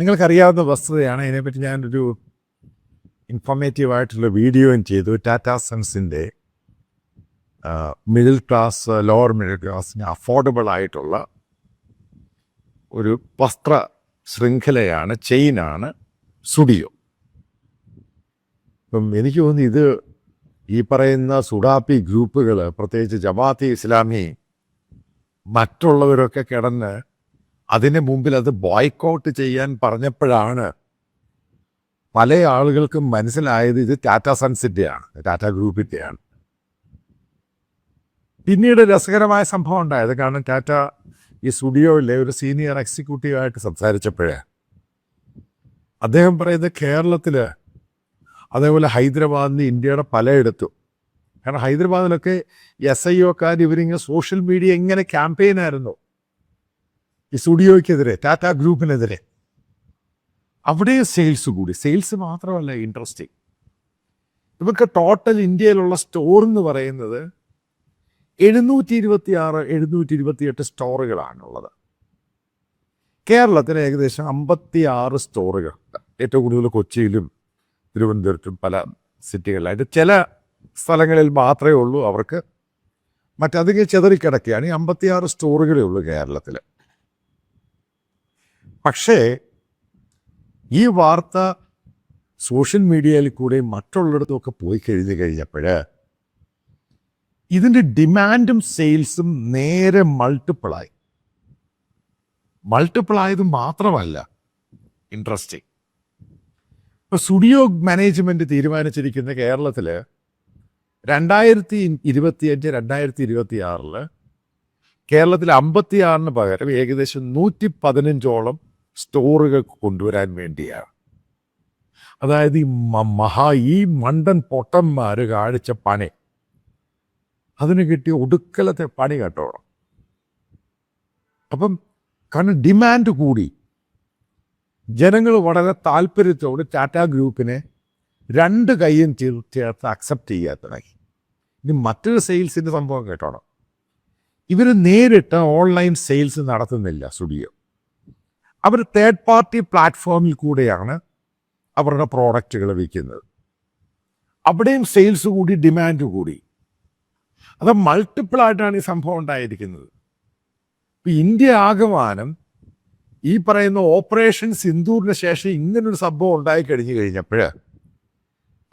നിങ്ങൾക്കറിയാവുന്ന വസ്തുതയാണ്. ഇതിനെപ്പറ്റി ഞാനൊരു ഇൻഫോർമേറ്റീവ് ആയിട്ടുള്ള വീഡിയോയും ചെയ്തു. ടാറ്റാ സൺസിന്റെ മിഡിൽ ക്ലാസ് ലോവർ മിഡിൽ ക്ലാസ്സിന് അഫോർഡബിൾ ആയിട്ടുള്ള ഒരു വസ്ത്ര ശൃംഖലയാണ് ചെയിനാണ് സുഡിയോ ഇപ്പം എനിക്ക് തോന്നുന്നു ഇത് ഈ പറയുന്ന സുഡാപ്പി ഗ്രൂപ്പുകൾ പ്രത്യേകിച്ച് ജമാഅത്തെ ഇസ്ലാമി മറ്റുള്ളവരൊക്കെ കിടന്ന് അതിന് മുമ്പിൽ അത് ബോയ്ക്കൗട്ട് ചെയ്യാൻ പറഞ്ഞപ്പോഴാണ് പല ആളുകൾക്കും മനസ്സിലായത് ഇത് ടാറ്റ സൺസിന്റെയാണ് ടാറ്റ ഗ്രൂപ്പിന്റെയാണ് പിന്നീട് രസകരമായ സംഭവം ഉണ്ടായത് കാരണം ടാറ്റ ഈ സ്റ്റുഡിയോയിലെ ഒരു സീനിയർ എക്സിക്യൂട്ടീവായിട്ട് സംസാരിച്ചപ്പോഴേ അദ്ദേഹം പറയുന്നത് കേരളത്തിൽ അതേപോലെ ഹൈദരാബാദിന് ഇന്ത്യയുടെ പലയിടത്തും കാരണം ഹൈദരാബാദിലൊക്കെ എസ് ഐ ഒക്കാർ ഇവരിങ്ങനെ സോഷ്യൽ മീഡിയ ആയിരുന്നു. ഈ സ്റ്റുഡിയോയ്ക്കെതിരെ ടാറ്റ ഗ്രൂപ്പിനെതിരെ അവിടെ സെയിൽസ് കൂടി. സെയിൽസ് മാത്രമല്ല ഇൻട്രസ്റ്റിംഗ് നമുക്ക് ടോട്ടൽ ഇന്ത്യയിലുള്ള സ്റ്റോർ എന്ന് പറയുന്നത് എഴുന്നൂറ്റി ഇരുപത്തി ആറ് എഴുന്നൂറ്റി ഇരുപത്തി എട്ട് സ്റ്റോറുകളാണുള്ളത് കേരളത്തിന് ഏകദേശം അമ്പത്തി ആറ് സ്റ്റോറുകൾ ഏറ്റവും കൂടുതൽ കൊച്ചിയിലും തിരുവനന്തപുരത്തും പല സിറ്റികളിലായിട്ട് ചില സ്ഥലങ്ങളിൽ മാത്രമേ ഉള്ളൂ അവർക്ക്. മറ്റധികം ചെതറിക്കിടക്കുകയാണ്. ഈ അമ്പത്തിയാറ് സ്റ്റോറുകളേ ഉള്ളൂ കേരളത്തിൽ പക്ഷേ ഈ വാർത്ത സോഷ്യൽ മീഡിയയിൽ കൂടെ മറ്റുള്ളിടത്തുമൊക്കെ പോയി കഴിഞ്ഞു കഴിഞ്ഞപ്പോൾ ഇതിന്റെ ഡിമാൻഡും സെയിൽസും നേരെ മൾട്ടിപ്പിളായി മൾട്ടിപ്പിൾ ആയത് മാത്രമല്ല ഇൻട്രസ്റ്റിംഗ് ഇപ്പോൾ സ്റ്റുഡിയോ മാനേജ്മെന്റ് തീരുമാനിച്ചിരിക്കുന്ന കേരളത്തിൽ രണ്ടായിരത്തി ഇരുപത്തിയഞ്ച് രണ്ടായിരത്തി ഇരുപത്തി ആറിൽ കേരളത്തിൽ അമ്പത്തി ആറിന് പകരം ഏകദേശം നൂറ്റി പതിനഞ്ചോളം സ്റ്റോറുകൾ കൊണ്ടുവരാൻ വേണ്ടിയാണ്. അതായത് ഈ മഹാ ഈ മണ്ടൻ പൊട്ടന്മാർ കാണിച്ച പണി. അതിന് കിട്ടിയ ഒടുക്കലത്തെ പണി കേട്ടോണം. അപ്പം കാരണം ഡിമാൻഡ് കൂടി. ജനങ്ങൾ വളരെ താല്പര്യത്തോടെ ടാറ്റ ഗ്രൂപ്പിനെ രണ്ട് കൈയും ചേർ- ചേർത്ത് അക്സെപ്റ്റ് ചെയ്യാൻ തുടങ്ങി. ഇനി മറ്റൊരു സെയിൽസിന്റെ സംഭവം കേട്ടോണം. ഇവർ നേരിട്ട് ഓൺലൈൻ സെയിൽസ് നടത്തുന്നില്ല സ്റ്റുഡിയോ അവർ തേർഡ് പാർട്ടി പ്ലാറ്റ്ഫോമിൽ കൂടെയാണ് അവരുടെ പ്രോഡക്റ്റുകൾ വിൽക്കുന്നത്. അവിടെയും സെയിൽസ് കൂടി ഡിമാൻഡ് കൂടി. അത് മൾട്ടിപ്പിൾ ആയിട്ടാണ് ഈ സംഭവം ഉണ്ടായിരിക്കുന്നത്. ഇപ്പം ഇന്ത്യ ആകമാനം ഈ പറയുന്ന ഓപ്പറേഷൻ സിന്ദൂറിന് ശേഷം ഇങ്ങനൊരു സംഭവം ഉണ്ടായി കഴിഞ്ഞു കഴിഞ്ഞപ്പോൾ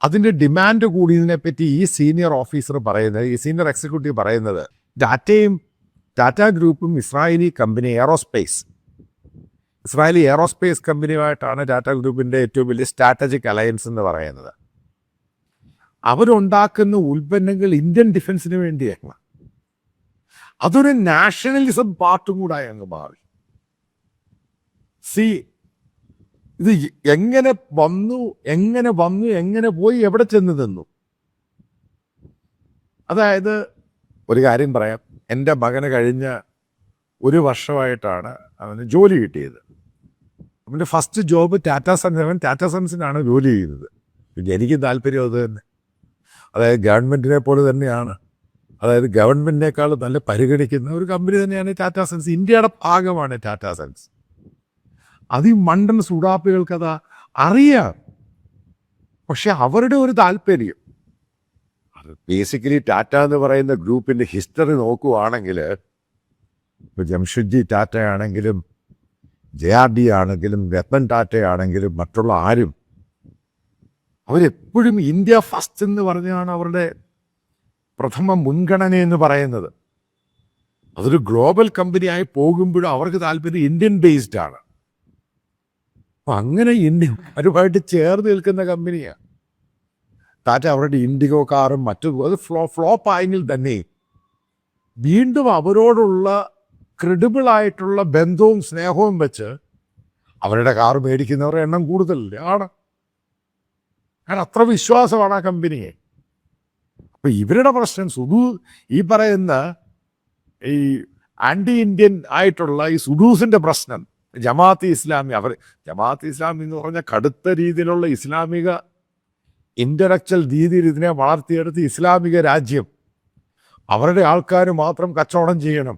അതിന്റെ ഡിമാൻഡ് കൂടിയതിനെ പറ്റി ഈ സീനിയർ ഓഫീസർ പറയുന്നത് ഈ സീനിയർ എക്സിക്യൂട്ടീവ് പറയുന്നത് ഡാറ്റയും ടാറ്റ ഗ്രൂപ്പും Israeli company aerospace Israeli aerospace കമ്പനിയുമായിട്ടാണ് Tata ഗ്രൂപ്പിന്റെ ഏറ്റവും വലിയ സ്ട്രാറ്റജിക് അലയൻസ് എന്ന് പറയുന്നത്. അവരുണ്ടാക്കുന്ന ഉൽപ്പന്നങ്ങൾ ഇന്ത്യൻ ഡിഫൻസിന് വേണ്ടിയാണ് അതൊരു നാഷണലിസം പാർട്ടും കൂടായി അങ്ങ് മാറി. സി ഇത് എങ്ങനെ വന്നു എങ്ങനെ വന്നു എങ്ങനെ പോയി എവിടെ ചെന്ന് നിന്നു? അതായത് ഒരു കാര്യം പറയാം. എന്റെ മകന് കഴിഞ്ഞ ഒരു വർഷമായിട്ടാണ് അവന് ജോലി കിട്ടിയത്. അവന്റെ ഫസ്റ്റ് ജോബ് ടാറ്റ സൺസ് അവൻ ടാറ്റ സൺസിനാണ് ജോലി ചെയ്യുന്നത് പിന്നെ എനിക്ക് താല്പര്യം അത് തന്നെ. അതായത് ഗവൺമെന്റിനെ പോലെ തന്നെയാണ്. അതായത് ഗവൺമെന്റിനേക്കാൾ നല്ല പരിഗണിക്കുന്ന ഒരു കമ്പനി തന്നെയാണ് ടാറ്റ സൺസ് ഇന്ത്യയുടെ ഭാഗമാണ് ടാറ്റ സൺസ് അത് ഈ മണ്ടൻ സുഡാപ്പികൾക്കത് അറിയാം. പക്ഷെ അവരുടെ ഒരു താല്പര്യം. അത് ബേസിക്കലി ടാറ്റ എന്ന് പറയുന്ന ഗ്രൂപ്പിന്റെ ഹിസ്റ്ററി നോക്കുവാണെങ്കിൽ ഇപ്പോൾ ജംഷഡ്ജി ടാറ്റ ആണെങ്കിലും ജെ ആർ ഡി ആണെങ്കിലും രത്തൻ ടാറ്റ ആണെങ്കിലും മറ്റുള്ള ആരും അവരെപ്പോഴും ഇന്ത്യ ഫസ്റ്റ് എന്ന് പറഞ്ഞാണ് അവരുടെ പ്രഥമ മുൻഗണന എന്ന് പറയുന്നത്. അതൊരു ഗ്ലോബൽ കമ്പനിയായി പോകുമ്പോഴും അവർക്ക് താല്പര്യം ഇന്ത്യൻ ബേസ്ഡ് ആണ്. അപ്പൊ അങ്ങനെ ഇന്ത്യ അവരുമായിട്ട് ചേർന്ന് നിൽക്കുന്ന കമ്പനിയാണ് ടാറ്റ അവരുടെ ഇൻഡിഗോ കാറും മറ്റു അത് ഫ്ലോ ഫ്ലോപ്പ് ആയെങ്കിൽ തന്നെ വീണ്ടും അവരോടുള്ള ക്രെഡിബിൾ ആയിട്ടുള്ള ബന്ധവും സ്നേഹവും വെച്ച് അവരുടെ കാർ മേടിക്കുന്നവരുടെ എണ്ണം കൂടുതലല്ലേ. ആണ്. കാരണം അത്ര വിശ്വാസമാണ് ആ കമ്പനിയെ. അപ്പോൾ ഇവരുടെ പ്രശ്നം സുധു ഈ പറയുന്ന ഈ ആന്റി ഇന്ത്യൻ ആയിട്ടുള്ള ഈ സുഡൂസിന്റെ പ്രശ്നം ജമാഅത്ത് ഇസ്ലാമി അവർ ജമാഅത്ത് ഇസ്ലാമി എന്ന് പറഞ്ഞ കടുത്ത രീതിയിലുള്ള ഇസ്ലാമിക ഇന്റലക്ച്വൽ രീതിയിൽ ഇതിനെ വളർത്തിയെടുത്ത് ഇസ്ലാമിക രാജ്യം അവരുടെ ആൾക്കാർ മാത്രം കച്ചവടം ചെയ്യണം.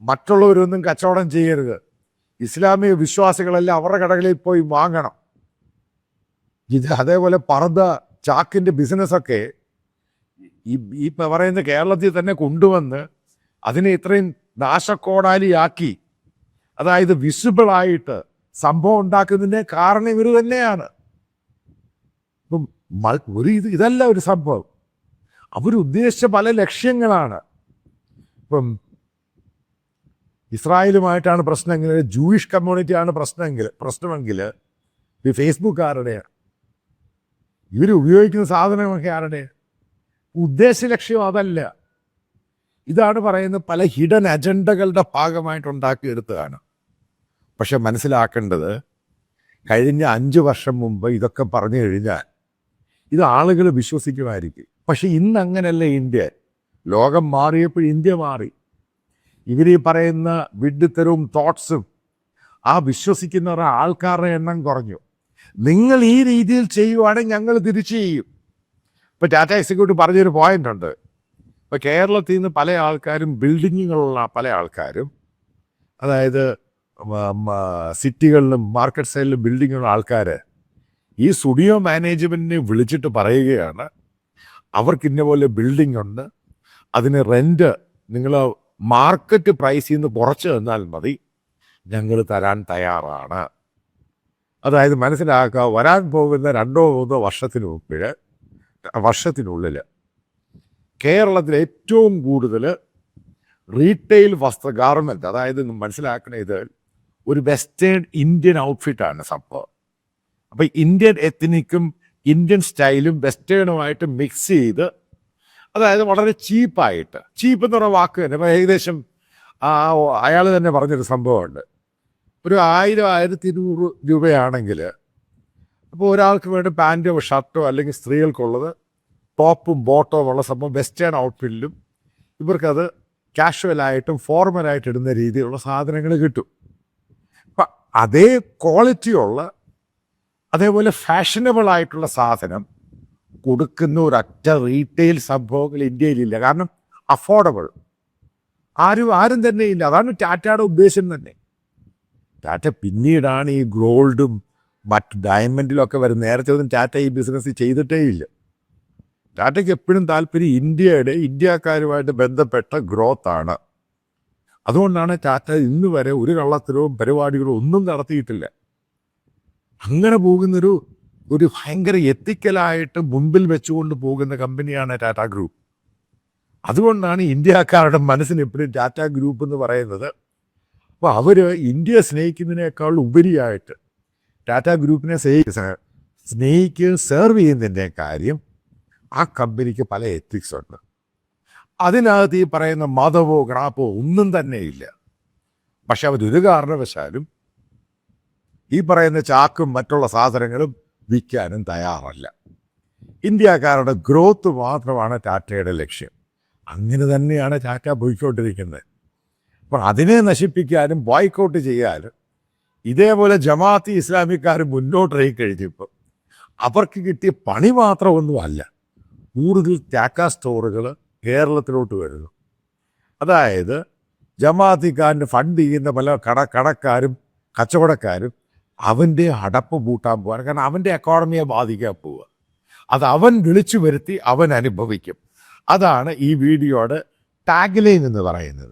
മറ്റുള്ളവരൊന്നും കച്ചവടം ചെയ്യരുത്. ഇസ്ലാമിക വിശ്വാസികളെല്ലാം അവരുടെ കടകളിൽ പോയി വാങ്ങണം. ഇത് അതേപോലെ പർദ്ദ ചാക്കിന്റെ ബിസിനസ്സൊക്കെ ഈ ഈ പറയുന്ന കേരളത്തിൽ തന്നെ കൊണ്ടുവന്ന് അതിനെ ഇത്രയും നാശക്കോടാലിയാക്കി. അതായത് വിസിബിളായിട്ട് സംഭവം ഉണ്ടാക്കുന്നതിന്റെ കാരണം ഇവർ തന്നെയാണ്. ഇപ്പം ഒരു ഇത് ഇതല്ല ഒരു സംഭവം. അവരുദ്ദേശിച്ച പല ലക്ഷ്യങ്ങളാണ്. ഇപ്പം ഇസ്രായേലുമായിട്ടാണ് പ്രശ്നമെങ്കിൽ ജൂയിഷ് കമ്മ്യൂണിറ്റിയാണ് പ്രശ്നമെങ്കിൽ പ്രശ്നമെങ്കിൽ ഈ ഫേസ്ബുക്കാരുടെയാണ് ഇവർ ഉപയോഗിക്കുന്ന സാധനമൊക്കെ ആരുടെ ഉദ്ദേശ ലക്ഷ്യം അതല്ല. ഇതാണ് പറയുന്നത് പല ഹിഡൻ അജണ്ടകളുടെ ഭാഗമായിട്ട് ഉണ്ടാക്കിയെടുത്തതാണ് പക്ഷെ മനസ്സിലാക്കേണ്ടത് കഴിഞ്ഞ അഞ്ച് വർഷം മുമ്പ് ഇതൊക്കെ പറഞ്ഞു കഴിഞ്ഞാൽ ഇത് ആളുകൾ വിശ്വസിക്കുമായിരിക്കും. പക്ഷെ ഇന്ന് അങ്ങനെയല്ല ഇന്ത്യ. ലോകം മാറിയപ്പോൾ ഇന്ത്യ മാറി. ഇവർ ഈ പറയുന്ന വിഡ്ഢിത്തരവും തോട്ട്സും ആ വിശ്വസിക്കുന്ന ആൾക്കാരുടെ എണ്ണം കുറഞ്ഞു. നിങ്ങൾ ഈ രീതിയിൽ ചെയ്യുവാണെങ്കിൽ ഞങ്ങൾ തിരിച്ചു ചെയ്യും. ഇപ്പം ടാറ്റ എക്സിക്യൂട്ടീവ് പറഞ്ഞൊരു പോയിന്റ് ഉണ്ട്. ഇപ്പം കേരളത്തിൽ നിന്ന് പല ആൾക്കാരും ബിൽഡിങ്ങുകളുള്ള പല ആൾക്കാരും അതായത് സിറ്റികളിലും മാർക്കറ്റ് സൈഡിലും ബിൽഡിങ്ങുള്ള ആൾക്കാർ ഈ സ്റ്റുഡിയോ മാനേജ്മെന്റിനെ വിളിച്ചിട്ട് പറയുകയാണ്. അവർക്ക് ഇന്ന പോലെ ബിൽഡിംഗ് ഉണ്ട്. അതിന് റെന്റ് നിങ്ങൾ മാർക്കറ്റ് പ്രൈസിൽ നിന്ന് കുറച്ച് തന്നാൽ മതി. ഞങ്ങൾ തരാൻ തയ്യാറാണ്. അതായത് മനസ്സിലാക്കുക വരാൻ പോകുന്ന രണ്ടോ മൂന്നോ വർഷത്തിന് മുമ്പിൽ വർഷത്തിനുള്ളിൽ കേരളത്തിൽ ഏറ്റവും കൂടുതൽ റീറ്റെയിൽ വസ്ത്ര ഗാർമെന്റ് അതായത് മനസ്സിലാക്കണ ഇത് ഒരു വെസ്റ്റേൺ ഇന്ത്യൻ ഔട്ട്ഫിറ്റാണ് സംഭവം. അപ്പോൾ ഇന്ത്യൻ എത്തനിക്കും ഇന്ത്യൻ സ്റ്റൈലും വെസ്റ്റേണുമായിട്ട് മിക്സ് ചെയ്ത് അതായത് വളരെ ചീപ്പായിട്ട്. ചീപ്പ് എന്ന് പറഞ്ഞ വാക്ക് തന്നെ. ഏകദേശം ആ അയാൾ തന്നെ പറഞ്ഞൊരു സംഭവമുണ്ട്. ഒരു ആയിരം ആയിരത്തി ഇരുന്നൂറ് രൂപയാണെങ്കിൽ അപ്പോൾ ഒരാൾക്ക് വേണ്ടി പാന്റോ ഷർട്ടോ അല്ലെങ്കിൽ സ്ത്രീകൾക്കുള്ളത് ടോപ്പും ബോട്ടോ ഉള്ള സംഭവം വെസ്റ്റേൺ ഔട്ട്ഫിറ്റിലും ഇവർക്കത് കാഷ്വലായിട്ടും ഫോർമലായിട്ട് ഇടുന്ന രീതിയിലുള്ള സാധനങ്ങൾ കിട്ടും. അപ്പം അതേ ക്വാളിറ്റിയുള്ള അതേപോലെ ഫാഷനബിൾ ആയിട്ടുള്ള സാധനം കൊടുക്കുന്ന ഒരൊറ്റ റീറ്റെയിൽ സംഭവങ്ങൾ ഇന്ത്യയിലില്ല. കാരണം അഫോർഡബിൾ ആരും ആരും തന്നെ ഇല്ല. അതാണ് ടാറ്റയുടെ ഉദ്ദേശം തന്നെ. ടാറ്റ പിന്നീടാണ് ഈ ഗോൾഡും മറ്റ് ഡയമണ്ടിലൊക്കെ വരുന്നത്. നേരത്തെ ഒന്നും ടാറ്റ ഈ ബിസിനസ് ചെയ്തിട്ടേ ഇല്ല ടാറ്റയ്ക്ക് എപ്പോഴും താല്പര്യം ഇന്ത്യയുടെ ഇന്ത്യക്കാരുമായിട്ട് ബന്ധപ്പെട്ട ഗ്രോത്ത് ആണ്. അതുകൊണ്ടാണ് ടാറ്റ ഇന്ന് വരെ ഒരു കള്ളത്തരവും പരിപാടികളോ ഒന്നും നടത്തിയിട്ടില്ല. അങ്ങനെ പോകുന്നൊരു ഒരു ഭയങ്കര എത്തിക്കലായിട്ട് മുമ്പിൽ വെച്ചുകൊണ്ട് പോകുന്ന കമ്പനിയാണ് ടാറ്റ ഗ്രൂപ്പ് അതുകൊണ്ടാണ് ഇന്ത്യക്കാരുടെ മനസ്സിന് എപ്പോഴും ടാറ്റ ഗ്രൂപ്പ് എന്ന് പറയുന്നത്. അപ്പോൾ അവർ ഇന്ത്യ സ്നേഹിക്കുന്നതിനേക്കാൾ ഉപരിയായിട്ട് ടാറ്റ ഗ്രൂപ്പിനെ സ്നേഹി സ്നേഹിക്കുകയും സെർവ് ചെയ്യുന്നതിന്റെ കാര്യം ആ കമ്പനിക്ക് പല എത്തിക്സ് ഉണ്ട്. അതിനകത്ത് ഈ പറയുന്ന മതമോ ഗ്രാപ്പോ ഒന്നും തന്നെ ഇല്ല പക്ഷെ അവരൊരു കാരണവശാലും ഈ പറയുന്ന ചാക്കും മറ്റുള്ള സാധനങ്ങളും വിൽക്കാനും തയ്യാറല്ല. ഇന്ത്യക്കാരുടെ ഗ്രോത്ത് മാത്രമാണ് ടാറ്റയുടെ ലക്ഷ്യം. അങ്ങനെ തന്നെയാണ് ടാറ്റ പോയിക്കൊണ്ടിരിക്കുന്നത്. അപ്പോൾ അതിനെ നശിപ്പിക്കാനും ബോയ്ക്കൗട്ട് ചെയ്യാനും ഇതേപോലെ ജമാഅത്ത് ഇസ്ലാമിക്കാർ മുന്നോട്ടിറങ്ങി കഴിഞ്ഞപ്പോൾ അവർക്ക് കിട്ടിയ പണി മാത്രമൊന്നുമല്ല കൂടുതൽ ടാക്ക സ്റ്റോറുകൾ കേരളത്തിലോട്ട് വരുന്നു. അതായത് ജമാഅത്തിക്കാരന്റെ ഫണ്ട് ചെയ്യുന്ന പല കട കടക്കാരും കച്ചവടക്കാരും അവന്റെ അടപ്പ് പൂട്ടാൻ പോകാൻ കാരണം അവന്റെ എക്കോണമിയെ ബാധിക്കാൻ പോവുക അത് അവൻ വിളിച്ചു വരുത്തി അവൻ അനുഭവിക്കും. അതാണ് ഈ വീഡിയോയുടെ ടാഗ്ലൈൻ എന്ന് പറയുന്നത്.